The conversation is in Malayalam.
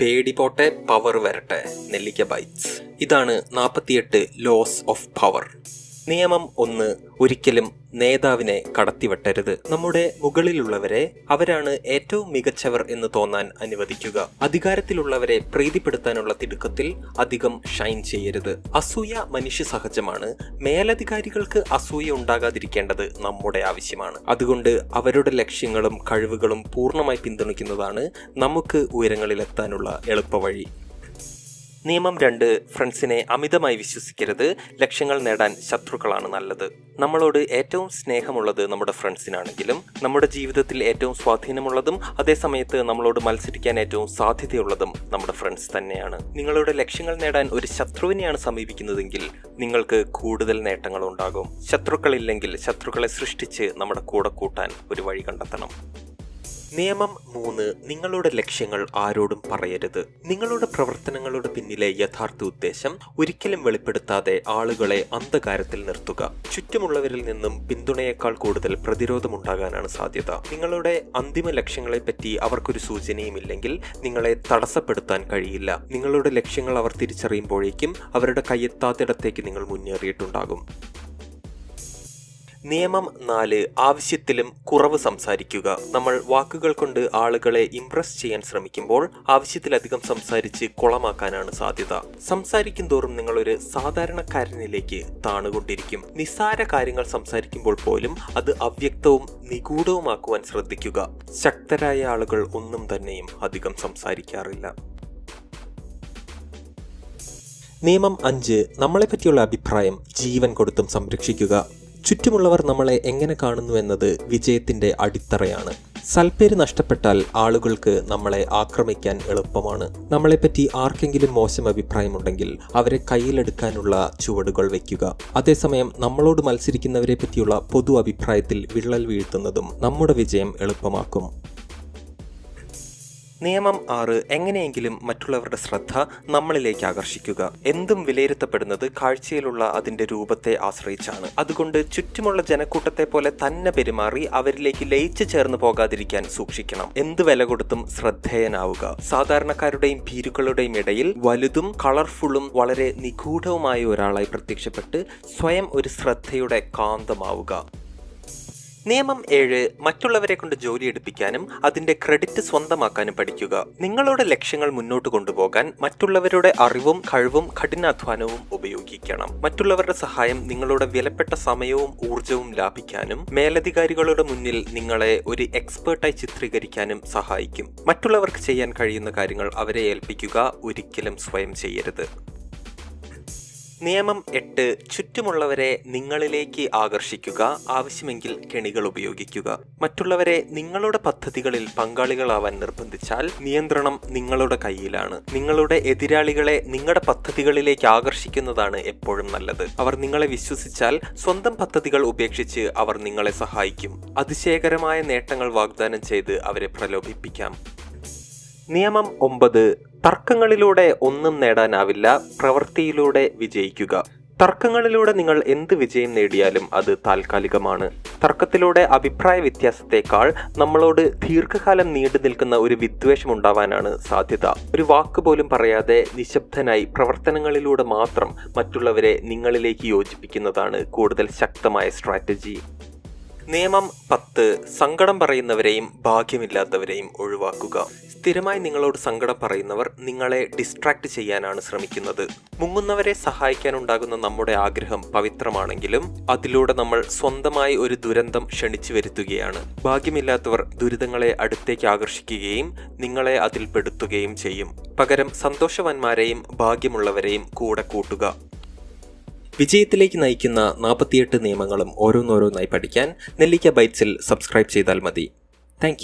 പേടി പോട്ടെ പവർ വരട്ടെ നെല്ലിക്ക ബൈറ്റ്സ് ഇതാണ് നാൽപ്പത്തിയെട്ട് ലോസ് ഓഫ് പവർ നിയമം ഒന്ന് ഒരിക്കലും നേതാവിനെ കടത്തിവെട്ടരുത്. നമ്മുടെ മുകളിലുള്ളവരെ അവരാണ് ഏറ്റവും മികച്ചവർ എന്ന് തോന്നാൻ അനുവദിക്കുക. അധികാരത്തിലുള്ളവരെ പ്രീതിപ്പെടുത്താനുള്ള തിടുക്കത്തിൽ അധികം ഷൈൻ ചെയ്യരുത്. അസൂയ മനുഷ്യ സഹജമാണ്. മേലധികാരികൾക്ക് അസൂയ ഉണ്ടാകാതിരിക്കേണ്ടത് നമ്മുടെ ആവശ്യമാണ്. അതുകൊണ്ട് അവരുടെ ലക്ഷ്യങ്ങളും കഴിവുകളും പൂർണമായി പിന്തുണയ്ക്കുന്നതാണ് നമുക്ക് ഉയരങ്ങളിലെത്താനുള്ള എളുപ്പവഴി. നിയമം രണ്ട് ഫ്രണ്ട്സിനെ അമിതമായി വിശ്വസിക്കരുത്. ലക്ഷ്യങ്ങൾ നേടാൻ ശത്രുക്കളാണ് നല്ലത്. നമ്മളോട് ഏറ്റവും സ്നേഹമുള്ളത് നമ്മുടെ ഫ്രണ്ട്സിനാണെങ്കിലും നമ്മുടെ ജീവിതത്തിൽ ഏറ്റവും സ്വാധീനമുള്ളതും അതേസമയത്ത് നമ്മളോട് മത്സരിക്കാൻ ഏറ്റവും സാധ്യതയുള്ളതും നമ്മുടെ ഫ്രണ്ട്സ് തന്നെയാണ്. നിങ്ങളുടെ ലക്ഷ്യങ്ങൾ നേടാൻ ഒരു ശത്രുവിനെയാണ് സമീപിക്കുന്നതെങ്കിൽ നിങ്ങൾക്ക് കൂടുതൽ നേട്ടങ്ങൾ ഉണ്ടാകും ശത്രുക്കളില്ലെങ്കിൽ ശത്രുക്കളെ സൃഷ്ടിച്ച് നമ്മുടെ കൂടെ കൂട്ടാൻ ഒരു വഴി കണ്ടെത്തണം. നിയമം മൂന്ന്. നിങ്ങളുടെ ലക്ഷ്യങ്ങൾ ആരോടും പറയരുത്. നിങ്ങളുടെ പ്രവർത്തനങ്ങളുടെ പിന്നിലെ യഥാർത്ഥ ഉദ്ദേശം ഒരിക്കലും വെളിപ്പെടുത്താതെ ആളുകളെ അന്ധകാരത്തിൽ നിർത്തുക. ചുറ്റുമുള്ളവരിൽ നിന്നും പിന്തുണയേക്കാൾ കൂടുതൽ പ്രതിരോധമുണ്ടാകാനാണ് സാധ്യത. നിങ്ങളുടെ അന്തിമ ലക്ഷ്യങ്ങളെപ്പറ്റി അവർക്കൊരു സൂചനയുമില്ലെങ്കിൽ നിങ്ങളെ തടസ്സപ്പെടുത്താൻ കഴിയില്ല. നിങ്ങളുടെ ലക്ഷ്യങ്ങൾ അവർ തിരിച്ചറിയുമ്പോഴേക്കും അവരുടെ കയ്യെത്താത്തിടത്തേക്ക് നിങ്ങൾ മുന്നേറിയിട്ടുണ്ടാകും. നിയമം നാല് ആവശ്യത്തിലും കുറവ് സംസാരിക്കുക. നമ്മൾ വാക്കുകൾ കൊണ്ട് ആളുകളെ ഇംപ്രസ് ചെയ്യാൻ ശ്രമിക്കുമ്പോൾ ആവശ്യത്തിലധികം സംസാരിച്ച് കുളമാക്കാനാണ് സാധ്യത. സംസാരിക്കും തോറും നിങ്ങളൊരു സാധാരണക്കാരനിലേക്ക് താണുകൊണ്ടിരിക്കും. നിസ്സാര കാര്യങ്ങൾ സംസാരിക്കുമ്പോൾ പോലും അത് അവ്യക്തവും നിഗൂഢവുമാക്കുവാൻ ശ്രദ്ധിക്കുക. ശക്തരായ ആളുകൾ ഒന്നും തന്നെയും അധികം സംസാരിക്കാറില്ല. നിയമം അഞ്ച് നമ്മളെ പറ്റിയുള്ള അഭിപ്രായം ജീവൻ കൊടുത്തും സംരക്ഷിക്കുക. ചുറ്റുമുള്ളവർ നമ്മളെ എങ്ങനെ കാണുന്നു എന്നത് വിജയത്തിന്റെ അടിത്തറയാണ്. സൽപ്പേര് നഷ്ടപ്പെട്ടാൽ ആളുകൾക്ക് നമ്മളെ ആക്രമിക്കാൻ എളുപ്പമാണ്. നമ്മളെപ്പറ്റി ആർക്കെങ്കിലും മോശം അഭിപ്രായമുണ്ടെങ്കിൽ അവരെ കയ്യിലെടുക്കാനുള്ള ചുവടുകൾ വയ്ക്കുക. അതേസമയം നമ്മളോട് മത്സരിക്കുന്നവരെ പറ്റിയുള്ള പൊതു അഭിപ്രായത്തിൽ വിള്ളൽ വീഴ്ത്തുന്നതും നമ്മുടെ വിജയം എളുപ്പമാക്കും. നിയമം ആറ് എങ്ങനെയെങ്കിലും മറ്റുള്ളവരുടെ ശ്രദ്ധ നമ്മളിലേക്ക് ആകർഷിക്കുക. എന്തും വിലയിരുത്തപ്പെടുന്നത് കാഴ്ചയിലുള്ള അതിന്റെ രൂപത്തെ ആശ്രയിച്ചാണ്. അതുകൊണ്ട് ചുറ്റുമുള്ള ജനക്കൂട്ടത്തെ പോലെ തന്നെ പെരുമാറി അവരിലേക്ക് ലയിച്ചു ചേർന്ന് പോകാതിരിക്കാൻ സൂക്ഷിക്കണം. എന്ത് വില കൊടുത്തും ശ്രദ്ധേയനാവുക. സാധാരണക്കാരുടെയും ഭീരുക്കളുടെയും ഇടയിൽ വലുതും കളർഫുള്ളും വളരെ നിഗൂഢവുമായ ഒരാളായി പ്രത്യക്ഷപ്പെട്ട് സ്വയം ഒരു ശ്രദ്ധയുടെ കാന്തമാവുക. നിയമം ഏഴ് മറ്റുള്ളവരെ കൊണ്ട് ജോലി എടുപ്പിക്കാനും അതിന്റെ ക്രെഡിറ്റ് സ്വന്തമാക്കാനും പഠിക്കുക. നിങ്ങളുടെ ലക്ഷ്യങ്ങൾ മുന്നോട്ട് കൊണ്ടുപോകാൻ മറ്റുള്ളവരുടെ അറിവും കഴിവും കഠിനാധ്വാനവും ഉപയോഗിക്കണം. മറ്റുള്ളവരുടെ സഹായം നിങ്ങളുടെ വിലപ്പെട്ട സമയവും ഊർജവും ലാഭിക്കാനും മേലധികാരികളുടെ മുന്നിൽ നിങ്ങളെ ഒരു എക്സ്പേർട്ടായി ചിത്രീകരിക്കാനും സഹായിക്കും. മറ്റുള്ളവർക്ക് ചെയ്യാൻ കഴിയുന്ന കാര്യങ്ങൾ അവരെ ഏൽപ്പിക്കുക ഒരിക്കലും സ്വയം ചെയ്യരുത്. നിയമം എട്ട് ചുറ്റുമുള്ളവരെ നിങ്ങളിലേക്ക് ആകർഷിക്കുക ആവശ്യമെങ്കിൽ കെണികൾ ഉപയോഗിക്കുക. മറ്റുള്ളവരെ നിങ്ങളുടെ പദ്ധതികളിൽ പങ്കാളികളാവാൻ നിർബന്ധിച്ചാൽ നിയന്ത്രണം നിങ്ങളുടെ കയ്യിലാണ്. നിങ്ങളുടെ എതിരാളികളെ നിങ്ങളുടെ പദ്ധതികളിലേക്ക് ആകർഷിക്കുന്നതാണ് എപ്പോഴും നല്ലത്. അവർ നിങ്ങളെ വിശ്വസിച്ചാൽ സ്വന്തം പദ്ധതികൾ ഉപേക്ഷിച്ച് അവർ നിങ്ങളെ സഹായിക്കും. അതിശയകരമായ നേട്ടങ്ങൾ വാഗ്ദാനം ചെയ്ത് അവരെ പ്രലോഭിപ്പിക്കാം. നിയമം ഒമ്പത് തർക്കങ്ങളിലൂടെ ഒന്നും നേടാനാവില്ല പ്രവൃത്തിയിലൂടെ വിജയിക്കുക. തർക്കങ്ങളിലൂടെ നിങ്ങൾ എന്ത് വിജയം നേടിയാലും അത് താൽക്കാലികമാണ്. തർക്കത്തിലൂടെ അഭിപ്രായ വ്യത്യാസത്തെക്കാൾ നമ്മളോട് ദീർഘകാലം നീണ്ടു നിൽക്കുന്ന ഒരു വിദ്വേഷം ഉണ്ടാവാനാണ് സാധ്യത. ഒരു വാക്ക് പോലും പറയാതെ നിശബ്ദനായി പ്രവർത്തനങ്ങളിലൂടെ മാത്രം മറ്റുള്ളവരെ നിങ്ങളിലേക്ക് യോജിപ്പിക്കുന്നതാണ് കൂടുതൽ ശക്തമായ സ്ട്രാറ്റജി. നിയമം പത്ത് സങ്കടം പറയുന്നവരെയും ഭാഗ്യമില്ലാത്തവരെയും ഒഴിവാക്കുക. സ്ഥിരമായി നിങ്ങളോട് സങ്കടം പറയുന്നവർ നിങ്ങളെ ഡിസ്ട്രാക്ട് ചെയ്യാനാണ് ശ്രമിക്കുന്നത്. മുങ്ങുന്നവരെ സഹായിക്കാനുണ്ടാകുന്ന നമ്മുടെ ആഗ്രഹം പവിത്രമാണെങ്കിലും അതിലൂടെ നമ്മൾ സ്വന്തമായി ഒരു ദുരന്തം ക്ഷണിച്ചു വരുത്തുകയാണ്. ഭാഗ്യമില്ലാത്തവർ ദുരിതങ്ങളെ അടുത്തേക്ക് ആകർഷിക്കുകയും നിങ്ങളെ അതിൽ പെടുത്തുകയും ചെയ്യും. പകരം സന്തോഷവാന്മാരെയും ഭാഗ്യമുള്ളവരെയും കൂടെ കൂട്ടുക. വിജയത്തിലേക്ക് നയിക്കുന്ന നാൽപ്പത്തിയെട്ട് നിയമങ്ങളും ഓരോന്നോരോന്നായി പഠിക്കാൻ നെല്ലിക്ക ബൈറ്റ്സിൽ സബ്സ്ക്രൈബ് ചെയ്താൽ മതി. താങ്ക്